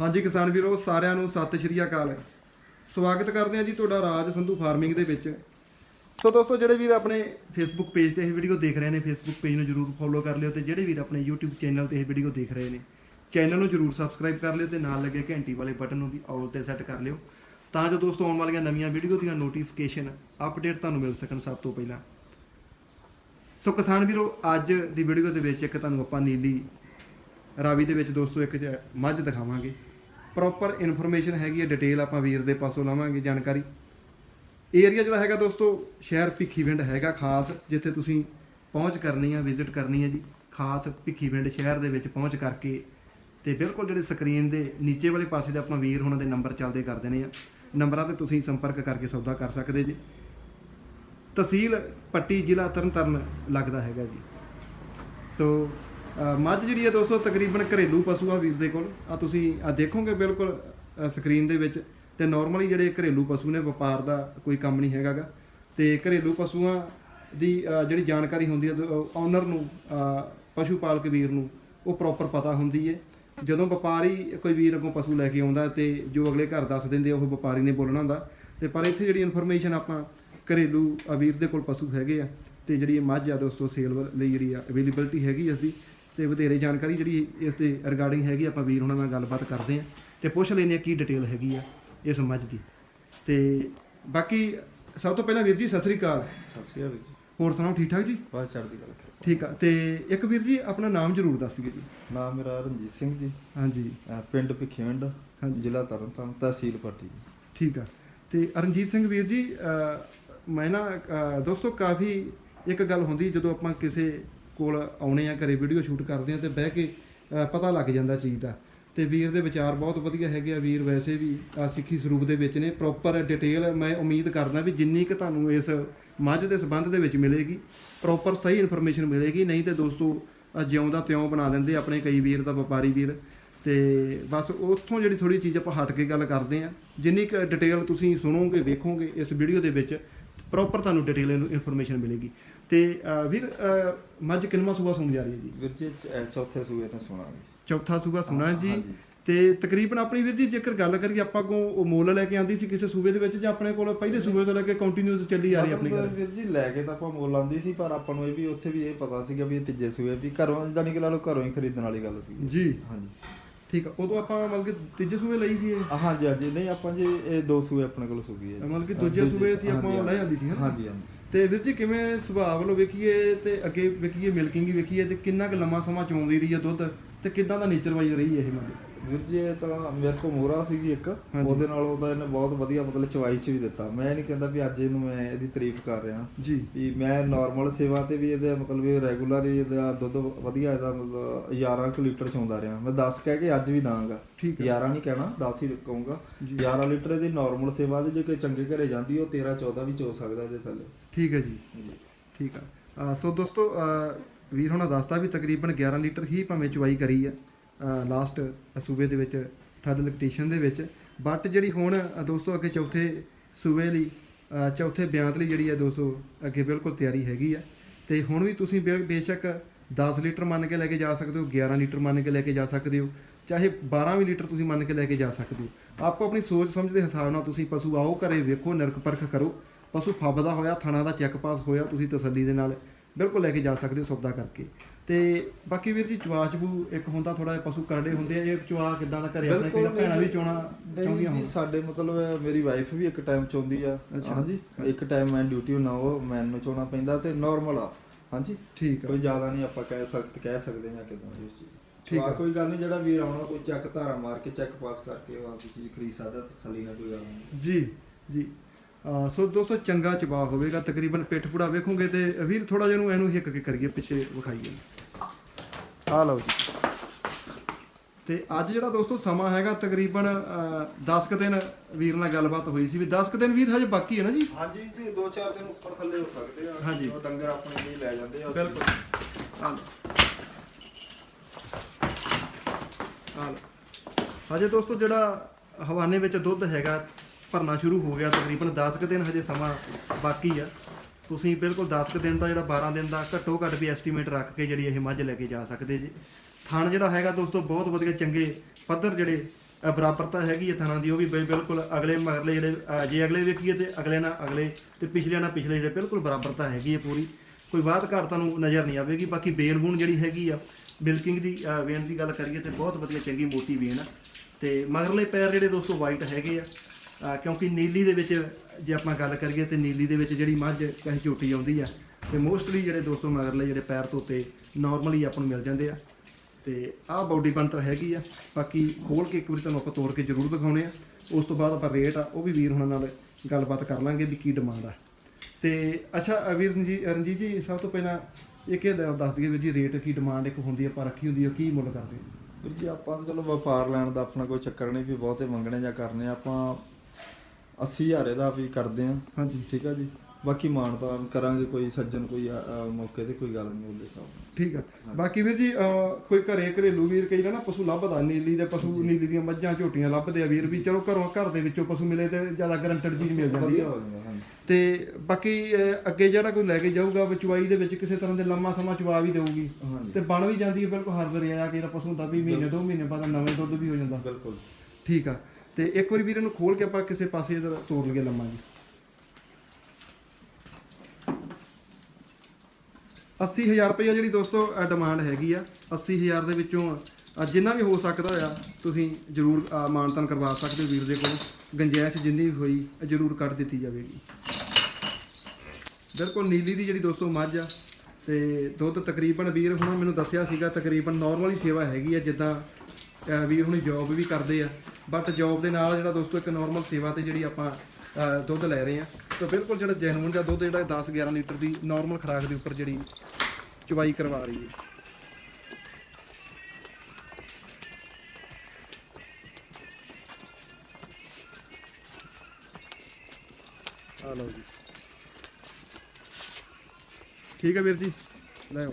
ਹਾਂਜੀ ਕਿਸਾਨ ਵੀਰੋ, ਸਾਰਿਆਂ ਨੂੰ ਸਤਿ ਸ਼੍ਰੀ ਅਕਾਲ। ਸਵਾਗਤ ਕਰਦੇ ਹਾਂ ਜੀ ਤੁਹਾਡਾ ਰਾਜ ਸੰਧੂ ਫਾਰਮਿੰਗ ਦੇ ਵਿੱਚ। ਸੋ ਦੋਸਤੋ, ਜਿਹੜੇ ਵੀਰ ਆਪਣੇ ਫੇਸਬੁੱਕ ਪੇਜ ਤੇ ਇਹ ਵੀਡੀਓ ਦੇਖ ਰਹੇ ਨੇ ਫੇਸਬੁੱਕ ਪੇਜ ਨੂੰ ਜਰੂਰ ਫੋਲੋ ਕਰ ਲਿਓ ਤੇ ਜਿਹੜੇ ਵੀਰ ਆਪਣੇ YouTube ਚੈਨਲ ਤੇ ਇਹ ਵੀਡੀਓ ਦੇਖ ਰਹੇ ਨੇ ਚੈਨਲ ਨੂੰ ਜਰੂਰ ਸਬਸਕ੍ਰਾਈਬ ਕਰ ਲਿਓ ਤੇ ਨਾਲ ਲੱਗੇ ਘੰਟੀ ਵਾਲੇ ਬਟਨ ਨੂੰ ਵੀ ਆਲ ਤੇ ਸੈੱਟ ਕਰ ਲਿਓ। ਤਾਂ ਜੋ ਦੋਸਤੋ, ਆਉਣ ਵਾਲੀਆਂ ਨਵੀਆਂ ਵੀਡੀਓ ਦੀਆਂ ਨੋਟੀਫਿਕੇਸ਼ਨ ਅਪਡੇਟ ਤੁਹਾਨੂੰ ਮਿਲ ਸਕਣ ਸਭ ਤੋਂ ਪਹਿਲਾਂ। ਸੋ ਕਿਸਾਨ ਵੀਰੋ, ਅੱਜ ਦੀ ਵੀਡੀਓ ਦੇ ਵਿੱਚ ਇੱਕ ਤੁਹਾਨੂੰ ਆਪਾਂ ਨੀਲੀ ਰਾਵੀ ਦੇ ਵਿੱਚ ਦੋਸਤੋ ਇੱਕ ਜ- ਮੱਝ ਦਿਖਾਵਾਂਗੇ। ਪ੍ਰੋਪਰ ਇਨਫੋਰਮੇਸ਼ਨ ਹੈਗੀ ਹੈ ਡਿਟੇਲ ਆਪਾਂ ਵੀਰ ਦੇ ਪਾਸੋਂ ਲਵਾਂਗੇ ਜਾਣਕਾਰੀ। ਏਰੀਆ ਜਿਹੜਾ ਹੈਗਾ ਦੋਸਤੋ, ਸ਼ਹਿਰ ਭਿੱਖੀਵਿੰਡ ਹੈਗਾ ਖਾਸ, ਜਿੱਥੇ ਤੁਸੀਂ ਪਹੁੰਚ ਕਰਨੀ ਆ ਵਿਜ਼ਿਟ ਕਰਨੀ ਹੈ ਜੀ। ਖਾਸ ਭਿੱਖੀਵਿੰਡ ਸ਼ਹਿਰ ਦੇ ਵਿੱਚ ਪਹੁੰਚ ਕਰਕੇ ਤੇ ਬਿਲਕੁਲ ਜਿਹੜੇ ਸਕਰੀਨ ਦੇ ਨੀਚੇ ਵਾਲੇ ਪਾਸੇ ਦੇ ਆਪਾਂ ਵੀਰ ਉਹਨਾਂ ਦੇ ਨੰਬਰ ਚੱਲਦੇ ਕਰ ਦੇਣੇ ਆ। ਨੰਬਰਾਂ ਤੇ ਤੁਸੀਂ ਸੰਪਰਕ ਕਰਕੇ ਸੌਦਾ ਕਰ ਸਕਦੇ ਜੀ। ਤਹਿਸੀਲ ਪੱਟੀ ਜ਼ਿਲ੍ਹਾ ਤਰਨਤਾਰਨ ਲੱਗਦਾ ਹੈਗਾ ਜੀ। ਸੋ ਮੱਝ ਜਿਹੜੀ ਹੈ ਦੋਸਤੋ ਤਕਰੀਬਨ ਘਰੇਲੂ ਪਸ਼ੂ ਆ ਵੀਰ ਦੇ ਕੋਲ। ਆ ਤੁਸੀਂ ਆ ਦੇਖੋਗੇ ਬਿਲਕੁਲ ਸਕਰੀਨ ਦੇ ਵਿੱਚ। ਤੇ ਨਾਰਮਲੀ ਜਿਹੜੇ ਘਰੇਲੂ ਪਸ਼ੂ ਨੇ ਵਪਾਰ ਦਾ ਕੋਈ ਕੰਮ ਨਹੀਂ ਹੈਗਾਗਾ। ਤੇ ਘਰੇਲੂ ਪਸ਼ੂਆਂ ਦੀ ਜਿਹੜੀ ਜਾਣਕਾਰੀ ਹੁੰਦੀ ਹੈ ਓਨਰ ਨੂੰ ਪਸ਼ੂ ਪਾਲਕ ਵੀਰ ਨੂੰ ਉਹ ਪ੍ਰੋਪਰ ਪਤਾ ਹੁੰਦੀ ਹੈ ਜਦੋਂ ਵਪਾਰੀ ਕੋਈ ਵੀਰ ਅੱਗੋਂ ਪਸ਼ੂ ਲੈ ਕੇ ਆਉਂਦਾ ਤੇ ਜੋ ਅਗਲੇ ਘਰ ਦੱਸ ਦਿੰਦੇ ਆ, ਉਹ ਵਪਾਰੀ ਨੇ ਬੋਲਣਾ ਹੁੰਦਾ। ਤੇ ਪਰ ਇੱਥੇ ਜਿਹੜੀ ਇਨਫੋਰਮੇਸ਼ਨ ਆਪਾਂ ਘਰੇਲੂ ਵੀਰ ਦੇ ਕੋਲ ਪਸ਼ੂ ਹੈਗੇ ਆ ਤੇ ਜਿਹੜੀ ਇਹ ਮੱਝ ਆ ਦੋਸਤੋ ਸੇਲ ਲਈ ਜਿਹੜੀ ਆ ਅਵੇਲੇਬਿਲਟੀ ਹੈਗੀ ਇਸ ਦੀ ਤੇ ਵਧੇਰੇ ਜਾਣਕਾਰੀ ਜਿਹੜੀ ਇਸ ਦੇ ਰਿਗਾਰਡਿੰਗ ਹੈਗੀ ਆਪਾਂ ਵੀਰ ਉਹਨਾਂ ਨਾਲ ਗੱਲਬਾਤ ਕਰਦੇ ਆ ਤੇ ਪੁੱਛ ਲੈਂਦੇ ਆ ਕੀ ਡਿਟੇਲ ਹੈਗੀ ਆ ਇਸ ਮੱਝ ਦੀ। ਤੇ ਬਾਕੀ ਸਭ ਤੋਂ ਪਹਿਲਾਂ ਵੀਰ ਜੀ ਸਤਿ ਸ੍ਰੀ ਅਕਾਲ। ਸਤਿ ਸ਼੍ਰੀ ਅਕਾਲ ਜੀ। ਹੋਰ ਸੁਣਾਓ ਠੀਕ ਠਾਕ ਜੀ? ਬਾਹਰ ਚੜ੍ਹਦੀ ਗੱਲ ਠੀਕ ਆ ਤੇ ਇੱਕ ਵੀਰ ਜੀ ਆਪਣਾ ਨਾਮ ਜ਼ਰੂਰ ਦੱਸ ਦਿਓ ਜੀ। ਨਾਮ ਮੇਰਾ ਰਣਜੀਤ ਸਿੰਘ ਜੀ। ਹਾਂਜੀ। ਪਿੰਡ ਭਿੱਖੀਵਿੰਡ ਹਾਂਜੀ। ਜ਼ਿਲ੍ਹਾ ਤਰਨਤਾਰਨ ਤਹਿਸੀਲ ਪੱਟੀ। ਠੀਕ ਆ ਤੇ ਅਰਨਜੀਤ ਸਿੰਘ ਵੀਰ ਜੀ ਮੈਂ ਨਾ ਦੋਸਤੋ ਕਾਫੀ ਇੱਕ ਗੱਲ ਹੁੰਦੀ ਜਦੋਂ ਆਪਾਂ ਕਿਸੇ ਕੋਲ ਆਉਣੇ ਆ, ਘਰੇ ਵੀਡੀਓ ਸ਼ੂਟ ਕਰਦੇ ਆ ਤੇ ਬਹਿ ਕੇ ਪਤਾ ਲੱਗ ਜਾਂਦਾ ਚੀਜ਼ ਦਾ। ਤੇ ਵੀਰ ਦੇ ਵਿਚਾਰ ਬਹੁਤ ਵਧੀਆ ਹੈਗੇ ਆ ਵੀਰ, ਵੈਸੇ ਵੀ ਸਿੱਖੀ ਸਰੂਪ ਦੇ ਵਿੱਚ ਨੇ। ਪ੍ਰੋਪਰ ਡਿਟੇਲ ਮੈਂ ਉਮੀਦ ਕਰਦਾ ਵੀ ਜਿੰਨੀ ਕਿ ਤੁਹਾਨੂੰ ਇਸ ਮੱਝ ਦੇ ਸੰਬੰਧ ਦੇ ਵਿੱਚ ਮਿਲੇਗੀ ਪ੍ਰੋਪਰ ਸਹੀ ਇਨਫੋਰਮੇਸ਼ਨ ਮਿਲੇਗੀ। ਨਹੀਂ ਤੇ ਦੋਸਤੋ ਜਿਉਂਦਾ ਤਿਉਂ ਬਣਾ ਦਿੰਦੇ ਆਪਣੇ ਕਈ ਵੀਰ ਦਾ ਵਪਾਰੀ ਵੀਰ। ਤੇ ਬਸ ਉੱਥੋਂ ਜਿਹੜੀ ਥੋੜੀ ਚੀਜ਼ ਆਪਾਂ ਹਟ ਕੇ ਗੱਲ ਕਰਦੇ ਆ, ਜਿੰਨੀ ਕੁ ਡਿਟੇਲ ਤੁਸੀਂ ਸੁਣੋਗੇ, ਵੇਖੋਗੇ ਇਸ ਵੀਡੀਓ ਦੇ ਵਿੱਚ ਪ੍ਰੋਪਰ ਤੁਹਾਨੂੰ ਡਿਟੇਲ ਇਨਫੋਰਮੇਸ਼ਨ ਮਿਲੇਗੀ। ਤੇ ਵੀਰ ਮੱਝ ਕਿੰਨਵਾਂ ਸੂਆ ਸੁਣ ਜਾ ਰਹੀ ਹੈ ਜੀ? ਵੀਰ ਜੀ ਚ- ਚੌਥੇ ਸੂਏ ਨੇ ਸੁਣਾਂਗੇ। ਚੌਥਾ ਸੂਆ ਸੁਣਾ ਜੀ। ਹਾਂਜੀ। ਤੇ ਤਕਰੀਬਨ ਆਪਣੀ ਵੀਰ ਜੀ ਜੇਕਰ ਗੱਲ ਕਰੀਏ ਆਪਾਂ ਕੋ ਉਹ ਮੁੱਲ ਲੈ ਕੇ ਆਂਦੀ ਸੀ ਕਿਸੇ ਸੂਬੇ ਦੇ ਵਿੱਚ ਜਾਂ ਆਪਣੇ ਕੋਲ ਪਹਿਲੇ ਸੂਬੇ ਤੋਂ ਲੈ ਕੇ ਕੰਟੀਨਿਊਸ ਚੱਲੀ ਆ ਰਹੀ ਆਪਣੀ ਗੱਲ? ਵੀਰ ਜੀ ਲੈ ਕੇ ਤਾਂ ਆਪਾਂ ਮੁੱਲ ਆਂਦੀ ਸੀ ਪਰ ਆਪਾਂ ਨੂੰ ਇਹ ਵੀ ਉੱਥੇ ਵੀ ਇਹ ਪਤਾ ਸੀਗਾ ਵੀ ਇਹ ਤੀਜੇ ਸੂਏ ਵੀ ਘਰੋਂ ਜਾਨੀ ਕਿ ਲਾ ਘਰੋਂ ਹੀ ਖਰੀਦਣ ਵਾਲੀ ਗੱਲ ਸੀ। ਜੀ। ਹਾਂਜੀ ਠੀਕ ਆ ਉਦੋਂ ਆਪਾਂ ਮਤਲਬ ਕਿ ਤੀਜੇ ਸੂਬੇ ਲਈ ਸੀ ਇਹ? ਹਾਂਜੀ ਹਾਂਜੀ ਨਹੀਂ ਆਪਾਂ ਜੀ ਇਹ ਦੋ ਸੂਏ ਆਪਣੇ ਕੋਲ ਸੂਗੀ ਹੈ ਜੀ। ਮਤਲਬ ਕਿ ਦੂਜੇ ਸੂਬੇ ਸੀ ਆਪਾਂ ਹਾਂਜੀ, ਲੈ ਜਾਂਦੀ ਸੀ? ਹਾਂਜੀ ਹਾਂਜੀ ਤੇ ਵੀਰ ਜੀ ਕਿਵੇਂ ਸੁਭਾਅ ਵੱਲੋਂ ਵੇਖੀਏ ਤੇ ਅੱਗੇ ਵੇਖੀਏ ਮਿਲਕਿੰਗ ਹੀ ਵੇਖੀਏ ਤੇ ਕਿੰਨਾ ਕੁ ਲੰਮਾ ਸਮਾਂ ਚੋਂਦੀ ਰਹੀ ਹੈ ਦੁੱਧ ਤੇ ਕਿੱਦਾਂ ਦਾ ਨੇਚਰ ਵਾਈਜ਼ ਰਹੀ ਹੈ ਇਹ ਮੱਝ ਵੀਰ ਜੀ ਇਹ ਤਾਂ ਮੇਰੇ ਕੋਲ ਮੋਹਰਾ ਸੀਗੀ ਇੱਕ। ਉਹਦੇ ਨਾਲ ਉਹਦਾ ਇਹਨੇ ਬਹੁਤ ਵਧੀਆ ਮਤਲਬ ਚਵਾਈ ਚ ਵੀ ਦਿੱਤਾ। ਮੈਂ ਨਹੀਂ ਕਹਿੰਦਾ ਵੀ ਅੱਜ ਇਹਨੂੰ ਮੈਂ ਇਹਦੀ ਤਾਰੀਫ ਕਰ ਰਿਹਾ। ਜੀ। ਵੀ ਮੈਂ ਨਾਰਮਲ ਸੇਵਾ ਤੇ ਵੀ ਇਹਦੇ ਮਤਲਬ ਵੀ ਰੈਗੂਲਰ ਇਹਦਾ ਦੁੱਧ ਵਧੀਆ ਇਹਦਾ ਮਤਲਬ 11 ਕੁ ਲੀਟਰ ਚੋਂਦਾ ਰਿਹਾ। ਮੈਂ 10 ਕਹਿ ਕੇ ਅੱਜ ਵੀ ਦਾਂਗਾ। ਠੀਕ ਹੈ 11 ਨਹੀਂ ਕਹਿਣਾ 10 ਹੀ ਕਹੂੰਗਾ। ਜੀ। 11 ਲੀਟਰ ਇਹਦੀ ਨਾਰਮਲ ਸੇਵਾ ਦੇ ਜੇ ਕੋਈ ਚੰਗੇ ਘਰੇ ਜਾਂਦੀ ਉਹ 13 14 ਵੀ ਚੋ ਸਕਦਾ ਇਹਦੇ ਥੱਲੇ। ਠੀਕ ਹੈ ਜੀ। ਠੀਕ ਆ। ਸੋ ਦੋਸਤੋ ਵੀਰ ਹੋਣਾ ਦੱਸਦਾ ਵੀ ਤਕਰੀਬਨ 11 ਲੀਟਰ ਹੀ ਭਾਵੇਂ ਚਵਾਈ ਕਰੀ ਆ। ਲਾਸਟ ਸੂਬੇ ਦੇ ਵਿੱਚ ਥਰਡ ਇਲੈਕਟ੍ਰੀਸ਼ਨ ਦੇ ਵਿੱਚ। ਬਟ ਜਿਹੜੀ ਹੁਣ ਦੋਸਤੋ ਅੱਗੇ ਚੌਥੇ ਸੂਬੇ ਲਈ ਚੌਥੇ ਬਿਆੰਤ ਲਈ ਜਿਹੜੀ ਹੈ ਦੋਸਤੋ ਅੱਗੇ ਬਿਲਕੁਲ ਤਿਆਰੀ ਹੈਗੀ ਆ। ਤੇ ਹੁਣ ਵੀ ਤੁਸੀਂ ਬੇਸ਼ੱਕ 10 ਲੀਟਰ ਮੰਨ ਕੇ ਲੈ ਕੇ ਜਾ ਸਕਦੇ ਹੋ 11 ਲੀਟਰ ਮੰਨ ਕੇ ਲੈ ਕੇ ਜਾ ਸਕਦੇ ਹੋ ਚਾਹੇ 12 ਵੀ ਲੀਟਰ ਤੁਸੀਂ ਮੰਨ ਕੇ ਲੈ ਕੇ ਜਾ ਸਕਦੇ ਹੋ। ਆਪੋ ਆਪਣੀ ਸੋਚ ਸਮਝ ਦੇ ਹਿਸਾਬ ਨਾਲ ਤੁਸੀਂ ਪਸ਼ੂ ਆਓ ਘਰੇ ਵੇਖੋ ਨਿਰਖ ਪਰਖ ਕਰੋ। ਪਸ਼ੂ ਫੱਬਦਾ ਹੋਇਆ ਥਣਾ ਦਾ ਚੈੱਕ ਪਾਸ ਹੋਇਆ ਤੁਸੀਂ ਤਸੱਲੀ ਦੇ ਨਾਲ ਬਿਲਕੁਲ ਲੈ ਕੇ ਜਾ ਸਕਦੇ ਹੋ ਸੌਦਾ ਕਰਕੇ। ਤੇ ਬਾਕੀ ਵੀਰ ਜੀ ਚਵਾ ਚਬੂ ਇੱਕ ਹੁੰਦਾ ਥੋੜਾ ਜਿਹਾ ਪਸ਼ੂ ਕਰੜੇ ਹੁੰਦੇ ਆ ਇਹ ਚਵਾ ਕਿਦਾਂ ਦਾ ਘਰੇ ਆਪਣੇ ਕਈ ਭੈਣਾਂ ਵੀ ਚੋਣਾ ਚਾਹੁੰਦੀਆਂ ਹੋਣ? ਜੀ ਸਾਡੇ ਮਤਲਬ ਮੇਰੀ ਵਾਈਫ ਵੀ ਇੱਕ ਟਾਈਮ ਚੋਂਦੀ ਆ। ਹਾਂਜੀ ਇੱਕ ਟਾਈਮ ਮੈਂ ਡਿਊਟੀ ਨਾ ਉਹ ਮੈਨੂੰ ਚੋਣਾ ਪੈਂਦਾ ਤੇ ਨਾਰਮਲ ਆ। ਹਾਂਜੀ? ਠੀਕ ਆ। ਕੋਈ ਜ਼ਿਆਦਾ ਨਹੀਂ ਆਪਾਂ ਕਹਿ ਸਖਤ ਕਹਿ ਸਕਦੇ ਹਾਂ ਕਿਦਾਂ ਚੀਜ਼ ਠੀਕ ਆ। ਕੋਈ ਗੱਲ ਨਹੀਂ ਜਿਹੜਾ ਵੀਰ ਆਉਣਾ ਕੋਈ ਚੈੱਕ ਧਾਰਾ ਮਾਰ ਕੇ ਚੈੱਕ ਪਾਸ ਕਰਕੇ ਉਹ ਆਪਦੀ ਚੀਜ਼ ਖਰੀਦ ਸਕਦਾ ਤਸੱਲੀ ਨਾਲ ਕੋਈ ਗੱਲ ਨਹੀਂ। ਜੀ ਜੀ। ਸੋ ਦੋਸਤੋ ਚੰਗਾ ਚਬਾ ਹੋਵੇਗਾ ਤਕਰੀਬਨ ਪਿੱਠ ਪੂੜਾ ਵੇਖੋਗੇ ਤੇ ਵੀਰ ਥੋੜਾ ਜਿਹਾ ਨੂੰ ਇਹਨੂੰ ਹਿੱਕ ਕੇ ਕਰੀਏ ਪਿੱਛੇ ਵਿਖਾਈਏ। ਆ ਲਓ ਜੀ। ਤੇ ਅੱਜ ਜਿਹੜਾ ਦੋਸਤੋ ਸਮਾਂ ਹੈਗਾ ਤਕਰੀਬਨ 10 ਕੁ ਦਿਨ ਵੀਰ ਨਾਲ ਗੱਲਬਾਤ ਹੋਈ ਸੀ ਵੀ 10 ਕੁ ਦਿਨ ਵੀਰ ਹਜੇ ਬਾਕੀ ਹੈ ਨਾ ਜੀ? ਹਾਂਜੀ ਜੀ 2-4 ਦਿਨ ਉੱਪਰ ਥੱਲੇ ਹੋ ਸਕਦੇ ਆ। ਹਾਂਜੀ। ਉਹ ਡੰਗਰ ਆਪਣੇ ਲਈ ਲੈ ਜਾਂਦੇ ਆ ਬਿਲਕੁਲ। ਆ ਲਓ। ਹਜੇ ਦੋਸਤੋ ਜਿਹੜਾ ਹਵਾਨੇ ਵਿੱਚ ਦੁੱਧ ਹੈਗਾ ਭਰਨਾ ਸ਼ੁਰੂ ਹੋ ਗਿਆ ਤਕਰੀਬਨ 10 ਕੁ ਦਿਨ ਹਜੇ ਸਮਾਂ ਬਾਕੀ ਆ। ਤੁਸੀਂ ਬਿਲਕੁਲ 10 ਕੁ ਦਿਨ ਦਾ ਜਿਹੜਾ 12 ਦਿਨ ਦਾ ਘੱਟੋ ਘੱਟ ਵੀ ਐਸਟੀਮੇਟ ਰੱਖ ਕੇ ਜਿਹੜੀ ਇਹ ਮੱਝ ਲੈ ਕੇ ਜਾ ਸਕਦੇ ਜੀ। ਥਣ ਜਿਹੜਾ ਹੈਗਾ ਦੋਸਤੋ ਬਹੁਤ ਵਧੀਆ ਚੰਗੇ ਪੱਧਰ ਜਿਹੜੇ ਬਰਾਬਰਤਾ ਹੈਗੀ ਹੈ ਥਾਣਾ ਦੀ, ਉਹ ਵੀ ਬਿਲ- ਬਿਲਕੁਲ ਅਗਲੇ ਮਗਰਲੇ ਜਿਹੜੇ ਜੇ ਅਗਲੇ ਵੇਖੀਏ ਤੇ ਅਗਲੇ ਨਾਲ ਅਗਲੇ ਤੇ ਪਿਛਲੇ ਨਾਲ ਪਿਛਲੇ ਜਿਹੜੇ ਬਿਲਕੁਲ ਬਰਾਬਰਤਾ ਹੈਗੀ ਹੈ ਪੂਰੀ। ਕੋਈ ਬਾਤ ਘਾਟ ਤੁਹਾਨੂੰ ਨਜ਼ਰ ਨਹੀਂ ਆਵੇਗੀ। ਬਾਕੀ ਬੇਲ ਬੂਣ ਜਿਹੜੀ ਹੈਗੀ ਆ, ਬਿਲਕਿੰਗ ਦੀ ਵੇਨ ਦੀ ਗੱਲ ਕਰੀਏ ਤੇ ਬਹੁਤ ਵਧੀਆ ਚੰਗੀ ਮੋਟੀ ਵੇਨ ਆ। ਤੇ ਮਗਰਲੇ ਪੈਰ ਜਿਹੜੇ ਦੋਸਤੋ ਵਾਈਟ ਹੈਗੇ ਆ ਕਿਉਂਕਿ ਨੀਲੀ ਦੇ ਵਿੱਚ ਜੇ ਆਪਾਂ ਗੱਲ ਕਰੀਏ ਤੇ ਨੀਲੀ ਦੇ ਵਿੱਚ ਜਿਹੜੀ ਮੱਝ ਕਹੇ ਝੋਟੀ ਆਉਂਦੀ ਆ ਤੇ ਮੋਸਟਲੀ ਜਿਹੜੇ ਦੋਸਤੋ ਮਗਰਲੇ ਜਿਹੜੇ ਪੈਰ ਤੋਤੇ ਨਾਰਮਲੀ ਆਪਾਂ ਨੂੰ ਮਿਲ ਜਾਂਦੇ ਆ। ਤੇ ਆਹ ਬਾਡੀ ਬਣਤਰ ਹੈਗੀ ਆ ਬਾਕੀ ਖੋਲ ਕੇ ਇੱਕ ਵਾਰੀ ਤੁਹਾਨੂੰ ਆਪਾਂ ਤੋੜ ਕੇ ਜ਼ਰੂਰ ਦਿਖਾਉਣੇ ਆ। ਉਸ ਤੋਂ ਬਾਅਦ ਆਪਾਂ ਰੇਟ ਆ ਉਹ ਵੀ ਵੀਰ ਹੁਣਾਂ ਨਾਲ ਗੱਲਬਾਤ ਕਰ ਲਾਂਗੇ ਵੀ ਕੀ ਡਿਮਾਂਡ ਆ। ਤੇ ਅੱਛਾ ਅ, ਵੀਰ ਜੀ ਰਣਜੀਤ ਜੀ ਸਭ ਤੋਂ ਪਹਿਲਾਂ ਇੱਕ ਇਹ ਦ- ਦੱਸ ਦਈਏ ਵੀਰ ਜੀ ਰੇਟ ਕੀ ਡਿਮਾਂਡ ਇੱਕ ਹੁੰਦੀ ਆ ਆਪਾਂ ਰੱਖੀ ਹੁੰਦੀ ਆ ਕੀ ਮੁੱਲ ਕਰਦੇ? ਵੀਰ ਜੀ ਆਪਾਂ ਤਾਂ ਚਲੋ ਵਪਾਰ ਲੈਣ ਦਾ ਆਪਣਾ ਕੋਈ ਚੱਕਰ ਨਹੀਂ ਵੀ ਬਹੁਤੇ ਮੰਗਣੇ ਜਾਂ ਕਰਨੇ ਆਪਾਂ 80000 ਇਹਦਾ ਵੀ ਕਰਦੇ ਆ ਹਾਂਜੀ ਠੀਕ ਆ ਜੀ। ਬਾਕੀ ਮਾਨਤਾਨ ਕਰਾਂਗੇ ਕੋਈ ਸੱਜਣ ਕੋਈ ਆ- ਆ ਮੌਕੇ ਤੇ ਕੋਈ ਗੱਲ ਨਹੀਂ ਉਹਦੇ ਨਾਲ। ਠੀਕ ਆ। ਬਾਕੀ ਵੀਰ ਜੀ ਅਹ, ਕੋਈ ਘਰੇ ਘਰੇਲੂ ਵੀਰ ਕਈ ਨਾ ਪਸ਼ੂ ਲੱਭਦਾ ਨੀਲੀ ਦੇ ਪਸ਼ੂ ਨੀਲੀ ਦੀਆਂ ਮੱਝਾਂ ਝੋਟੀਆਂ ਲੱਭਦੇ ਆ ਵੀਰ ਵੀ ਚਲੋ ਘਰੋਂ ਘਰ ਦੇ ਵਿੱਚੋਂ ਪਸ਼ੂ ਮਿਲੇ ਤੇ ਜ਼ਿਆਦਾ ਗਰੰਟਡ ਚੀਜ਼ ਮਿਲ ਜਾਂਦੀ ਵਧੀਆ ਆ। ਹੋ ਜਾਂਦਾ ਹਾਂਜੀ। ਤੇ ਬਾਕੀ ਅਹ, ਅੱਗੇ ਜਿਹੜਾ ਕੋਈ ਲੈ ਕੇ ਜਾਊਗਾ ਵਿਚਵਾਈ ਦੇ ਵਿੱਚ ਕਿਸੇ ਤਰ੍ਹਾਂ ਦੇ ਲੰਮਾ ਸਮਾਂ ਚਵਾ ਵੀ ਦੇਊਗੀ ਹਾਂਜੀ। ਤੇ ਬਣ ਵੀ ਜਾਂਦੀ ਹੈ ਬਿਲਕੁਲ ਹਰ ਦਰਿਆ ਆ ਕੇ ਜਿਹੜਾ ਪਸ਼ੂ ਦਾ ਵੀ ਮਹੀਨੇ ਦੋ ਮਹੀਨੇ ਬਾਅਦ ਨਵੇਂ ਦੁੱਧ ਵੀ ਹੋ ਜਾਂਦਾ। ਬਿਲਕੁਲ। ਠੀਕ ਆ। ਤੇ ਇੱਕ ਵਾਰੀ ਵੀਰ ਇਹਨੂੰ ਖੋਲ ਕੇ ਆਪਾਂ ਕਿਸੇ ਪਾਸੇ ਇਧਰ ਤੋੜ ਲਈਏ ਲੰਮਾ ਜੀ। 80000 ਰੁਪਏ ਜਿਹੜੀ ਦੋਸਤੋ ਡਿਮਾਂਡ ਹੈਗੀ ਆ। 80000 ਦੇ ਵਿੱਚੋਂ ਜਿੰਨਾ ਵੀ ਹੋ ਸਕਦਾ ਹੋਇਆ ਤੁਸੀਂ ਜਰੂਰ ਅ, ਮਾਨਤਨ ਕਰਵਾ ਸਕਦੇ ਹੋ ਵੀਰ ਦੇ ਕੋਲ। ਗੰਜੈਸ਼ ਜਿੰਨੀ ਵੀ ਹੋਈ ਜਰੂਰ ਕੱਢ ਦਿੱਤੀ ਜਾਵੇਗੀ। ਬਿਲਕੁਲ ਨੀਲੀ ਦੀ ਜਿਹੜੀ ਦੋਸਤੋ ਮੱਝ ਆ ਤੇ ਦੁੱਧ ਤਕਰੀਬਨ ਵੀਰ ਹੁਣ ਮੈਨੂੰ ਦੱਸਿਆ ਸੀਗਾ ਤਕਰੀਬਨ ਨਾਰਮਲ ਹੀ ਸੇਵਾ ਹੈਗੀ ਆ ਜਿੱਦਾਂ ਵੀਰ ਹੁਣੀ ਜੌਬ ਵੀ ਕਰਦੇ ਆ। ਬਟ ਜੌਬ ਦੇ ਨਾਲ ਜਿਹੜਾ ਦੋਸਤੋ ਇੱਕ ਨਾਰਮਲ ਸੇਵਾ ਤੇ ਜਿਹੜੀ ਆਪਾਂ ਦੁੱਧ ਲੈ ਰਹੇ ਆ ਤਾਂ ਬਿਲਕੁਲ ਜਿਹੜਾ ਜੈਨੂਨ ਦਾ ਦੁੱਧ ਜਿਹੜਾ 10 11 ਲੀਟਰ ਦੀ ਨਾਰਮਲ ਖੁਰਾਕ ਦੇ ਉੱਪਰ ਜਿਹੜੀ ਚਵਾਈ ਕਰਵਾ ਰਹੀ ਹੈ। ਆ ਲਓ ਜੀ। ਠੀਕ ਹੈ ਵੀਰ ਜੀ? ਲੈ ਆਓ।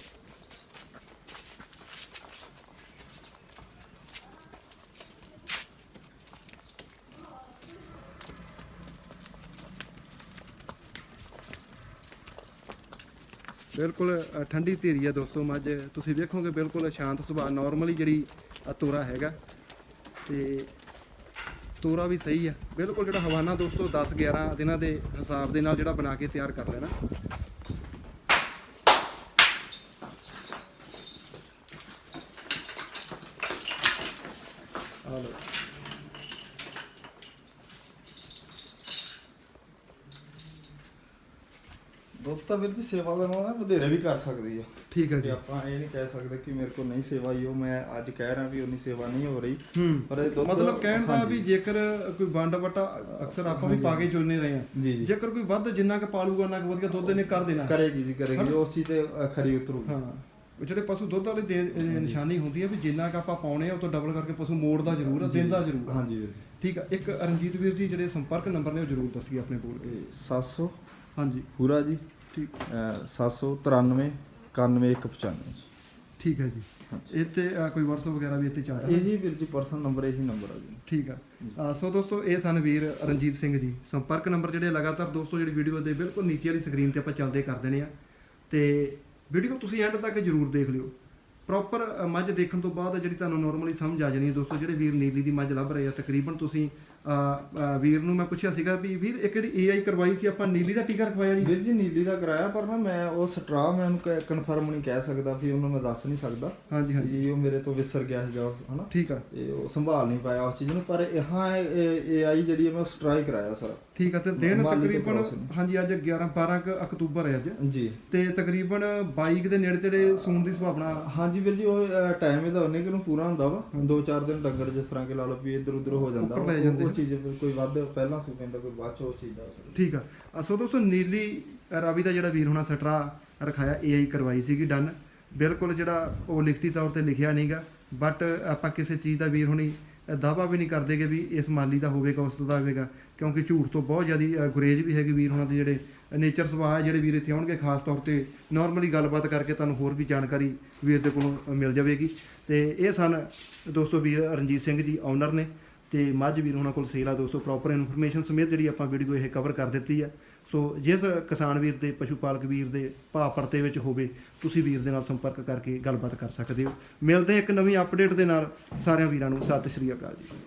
ਬਿਲਕੁਲ ਅ, ਠੰਡੀ ਧੀਰੀ ਹੈ ਦੋਸਤੋ ਮੱਝ। ਤੁਸੀਂ ਵੇਖੋਗੇ ਬਿਲਕੁਲ ਸ਼ਾਂਤ ਸੁਭਾਅ ਨਾਰਮਲੀ ਜਿਹੜੀ ਅ, ਤੋਰਾ ਹੈਗਾ। ਤੇ ਤੋਰਾ ਵੀ ਸਹੀ ਹੈ ਬਿਲਕੁਲ ਜਿਹੜਾ ਹਵਾਨਾ ਦੋਸਤੋ 10 11 ਦਿਨਾਂ ਦੇ ਹਿਸਾਬ ਦੇ ਨਾਲ ਜਿਹੜਾ ਬਣਾ ਕੇ ਤਿਆਰ ਕਰ ਲੈਣਾ। ਆ ਲਓ। ਦੁੱਧ ਤਾਂ ਵੀਰ ਜੀ ਸੇਵਾ ਦਾ ਨਾਲ ਨਾ ਵਧੇਰੇ ਵੀ ਕਰ ਸਕਦੀ ਆ। ਠੀਕ ਹੈ ਜੀ। ਆਪਾਂ ਇਹ ਨਹੀਂ ਕਹਿ ਸਕਦੇ ਕਿ ਮੇਰੇ ਕੋਲ ਨਹੀਂ ਸੇਵਾ ਹੀ ਉਹ ਮੈਂ ਅੱਜ ਕਹਿ ਰਿਹਾ ਵੀ ਉਨੀ ਸੇਵਾ ਨਹੀਂ ਹੋ ਰਹੀ। ਹੂੰ। ਪਰ ਇਹ ਦੁੱਧ ਮਤਲਬ ਕਹਿਣ ਦਾ ਵੀ। ਜੇਕਰ ਕੋਈ ਵੰਡ ਵਟਾ ਅਕਸਰ ਆਪਾਂ ਵੀ ਪਾ ਕੇ ਚੋਨੇ ਰਹੇ ਜੀ ਜੀ। ਜੇਕਰ ਕੋਈ ਵੱਧ ਜਿੰਨਾ ਕੁ ਪਾਲੂਗਾ ਉਹਨਾਂ ਕੁ ਵਧੀਆ ਦੁੱਧ ਇਹਨੇ ਕਰ ਦੇਣਾ। ਕਰੇਗੀ ਜੀ ਕਰੇਗੀ? ਉਸ ਚੀਜ਼ ਤੇ ਅ, ਖਰੀ ਉਤਰੂਗੀ। ਹਾਂ। ਉਹ ਜਿਹੜੇ ਪਸ਼ੂ ਦੁੱਧ ਵਾਲੇ ਦੇ ਇਹ ਨਿਸ਼ਾਨੀ ਹੁੰਦੀ ਹੈ ਵੀ ਜਿੰਨਾ ਕ ਆਪਾਂ ਪਾਉਣੇ ਆ ਉਹ ਤੋਂ ਡਬਲ ਕਰਕੇ ਪਸ਼ੂ ਮੋੜਦਾ ਜ਼ਰੂਰ ਆ ਦਿੰਦਾ ਜ਼ਰੂਰ ਆ। ਹਾਂਜੀ ਵੀਰ ਜੀ। ਠੀਕ ਆ। ਇੱਕ ਰਣਜੀਤ ਵੀਰ ਜੀ ਜਿਹੜੇ ਸੰਪਰਕ ਨੰਬਰ ਨੇ ਉਹ ਜ਼ਰੂਰ ਦੱਸੀਏ ਆਪਣੇ ਬੋਲ ਕੇ ਇਹ 700 ਹਾਂਜੀ। ਪੂਰਾ ਜੀ। ਠੀਕ। ਅ, 793 91195 ਠੀਕ ਹੈ ਜੀ। ਇੱਥੇ ਅ, ਕੋਈ WhatsApp ਵਗੈਰਾ ਵੀ ਇੱਥੇ ਚੱਲਦਾ ਇਹ ਜੀ ਵੀਰ ਜੀ ਪਰਸਨਲ ਨੰਬਰ ਇਹੀ ਨੰਬਰ ਆ ਜੀ। ਠੀਕ ਆ। ਅ, ਸੋ ਦੋਸਤੋ ਇਹ ਸਨ ਵੀਰ ਰਣਜੀਤ ਸਿੰਘ ਜੀ। ਸੰਪਰਕ ਨੰਬਰ ਜਿਹੜੇ ਲਗਾਤਾਰ ਦੋਸਤੋ ਜਿਹੜੀ ਵੀਡੀਓ ਦੇ ਬਿਲਕੁਲ ਨੀਚੇ ਵਾਲੀ ਸਕਰੀਨ ਤੇ ਆਪਾਂ ਚੱਲਦੇ ਕਰ ਦੇਣੇ ਆ। ਤੇ ਵੀਡੀਓ ਤੁਸੀਂ ਐਂਡ ਤੱਕ ਜਰੂਰ ਦੇਖ ਲਿਓ। ਪ੍ਰੋਪਰ ਮੱਝ ਦੇਖਣ ਤੋਂ ਬਾਅਦ ਜਿਹੜੀ ਤੁਹਾਨੂੰ ਨਾਰਮਲੀ ਸਮਝ ਆ ਜਾਣੀ ਹੈ ਦੋਸਤੋ ਜਿਹੜੇ ਵੀਰ ਨੀਲੀ ਦੀ ਮੱਝ ਲੱਭ ਰਹੇ ਆ ਤਕਰੀਬਨ ਤੁਸੀਂ ਵੀਰ ਨੂੰ ਮੈਂ ਪੁੱਛਿਆ ਸੀਗਾ ਵੀ ਵੀਰ ਇੱਕ ਜਿਹੜੀ ਏਆਈ ਕਰਵਾਈ ਸੀ? ਆਪਾਂ ਨੀਲੀ ਦਾ ਟੀਕਾ ਰਖਵਾਇਆ ਜੀ? ਵੀਰ ਜੀ ਨੀਲੀ ਦਾ ਕਰਾਇਆ ਪਰ ਨਾ ਮੈਂ ਉਹ ਸਟਰਾ ਮੈਂ ਉਹਨੂੰ ਕਨਫਰਮ ਨਹੀਂ ਕਹਿ ਸਕਦਾ ਵੀ ਉਹਨੂੰ ਮੈਂ ਦੱਸ ਨਹੀਂ ਸਕਦਾ। ਹਾਂਜੀ ਹਾਂਜੀ। ਜੀ ਉਹ ਮੇਰੇ ਤੋਂ ਵਿਸਰ ਗਿਆ ਸੀਗਾ ਹਨਾ? ਠੀਕ ਆ। ਇਹ ਉਹ ਸੰਭਾਲ ਨਹੀਂ ਪਾਇਆ ਉਸ ਚੀਜ਼ ਨੂੰ ਪਰ ਇਹ ਹਾਂ ਇਹ ਆਈ ਜਿਹੜੀ ਮੈਂ ਸਟਰਾਈ ਕਰਾਇਆ ਸਰ। ਠੀਕ ਆ ਤੇ ਦਿਨ ਤਕਰੀਬਨ। ਹਾਂਜੀ ਅੱਜ 11 12 ਕੁ ਅਕਤੂਬਰ ਹੈ ਅੱਜ। ਜੀ। ਤੇ ਤਕਰੀਬਨ 22 ਦੇ ਨੇੜੇ ਤੇੜੇ ਸੂਣ ਦੀ ਸੰਭਾਵਨਾ ਹਾਂਜੀ ਵੀਰ ਜੀ ਉਹ ਟਾਈਮ ਇਹਦਾ ਉਹਨੇ ਕਿ ਨੂੰ ਪੂਰਾ ਹੁੰਦਾ ਵਾ। ਦੋ ਚਾਰ ਦਿਨ ਡੰਗਰ ਜਿਸ ਤਰ੍ਹਾਂ ਕਿ ਲਾ ਲਓ ਵੀ ਇੱਧਰ ਉੱਧਰ ਹੋ ਜਾਂਦਾ ਉਹ-। ਚੀਜ਼ ਕੋਈ ਵੱਧ ਪਹਿਲਾਂ ਸੂ ਪੈਂਦਾ ਕੋਈ ਬਾਅਦ ਚ ਉਹ ਚੀਜ਼ ਦਾ ਅਸਰ ਠੀਕ ਆ। ਅ, ਸੋ ਦੋਸਤੋ ਨੀਲੀ ਰਾਵੀ ਦਾ ਜਿਹੜਾ ਵੀਰ ਹੋਣਾ ਸਟਰਾ ਰਖਾਇਆ ਏਆਈ ਕਰਵਾਈ ਸੀਗੀ ਡਨ ਬਿਲਕੁਲ ਜਿਹੜਾ ਉਹ ਲਿਖਤੀ ਤੌਰ ਤੇ ਲਿਖਿਆ ਨਹੀਂਗਾ ਬਟ ਆਪਾਂ ਕਿਸੇ ਚੀਜ਼ ਦਾ ਵੀਰ ਹੋਣੀ ਦਾਵਾ ਵੀ ਨਹੀਂ ਕਰਦੇਗੇ ਵੀ ਇਸ ਮਾਲੀ ਦਾ ਹੋਵੇਗਾ ਉਸ ਦਾ ਹੋਵੇਗਾ ਕਿਉਂਕਿ ਝੂਠ ਤੋਂ ਬਹੁਤ ਜ਼ਿਆਦਾ ਗੁਰੇਜ ਵੀ ਹੈਗੀ ਵੀਰ ਹੋਣਾ ਦੇ ਜਿਹੜੇ ਨੇਚਰ ਸੁਭਾਅ ਹੈ ਜਿਹੜੇ ਵੀਰ ਇੱਥੇ ਆਉਣਗੇ ਖਾਸ ਤੌਰ ਤੇ ਨਾਰਮਲੀ ਗੱਲਬਾਤ ਕਰਕੇ ਤੁਹਾਨੂੰ ਹੋਰ ਵੀ ਜਾਣਕਾਰੀ ਵੀਰ ਦੇ ਕੋਲੋਂ ਮਿਲ ਜਾਵੇਗੀ। ਤੇ ਇਹ ਸਨ ਦੋਸਤੋ ਵੀਰ ਰਣਜੀਤ ਸਿੰਘ ਜੀ ਓਨਰ ਨੇ। ਤੇ ਮੱਝ ਵੀਰ ਉਹਨਾਂ ਕੋਲ ਸੇਲ ਆ ਦੋਸਤੋ ਪ੍ਰੋਪਰ ਇਨਫੋਰਮੇਸ਼ਨ ਸਮੇਤ ਜਿਹੜੀ ਆਪਾਂ ਵੀਡੀਓ ਇਹ ਕਵਰ ਕਰ ਦਿੱਤੀ ਆ। ਸੋ ਜਿਸ ਕਿਸਾਨ ਵੀਰ ਦੇ ਪਸ਼ੂ ਪਾਲਕ ਵੀਰ ਦੇ ਭਾਅ ਪਰਤੇ ਵਿੱਚ ਹੋਵੇ, ਤੁਸੀਂ ਵੀਰ ਦੇ ਨਾਲ ਸੰਪਰਕ ਕਰਕੇ ਗੱਲਬਾਤ ਕਰ ਸਕਦੇ ਹੋ। ਮਿਲਦੇ ਇੱਕ ਨਵੀਂ ਅਪਡੇਟ ਦੇ ਨਾਲ। ਸਾਰਿਆਂ ਵੀਰਾਂ ਨੂੰ ਸਤਿ ਸ਼੍ਰੀ ਅਕਾਲ ਜੀ।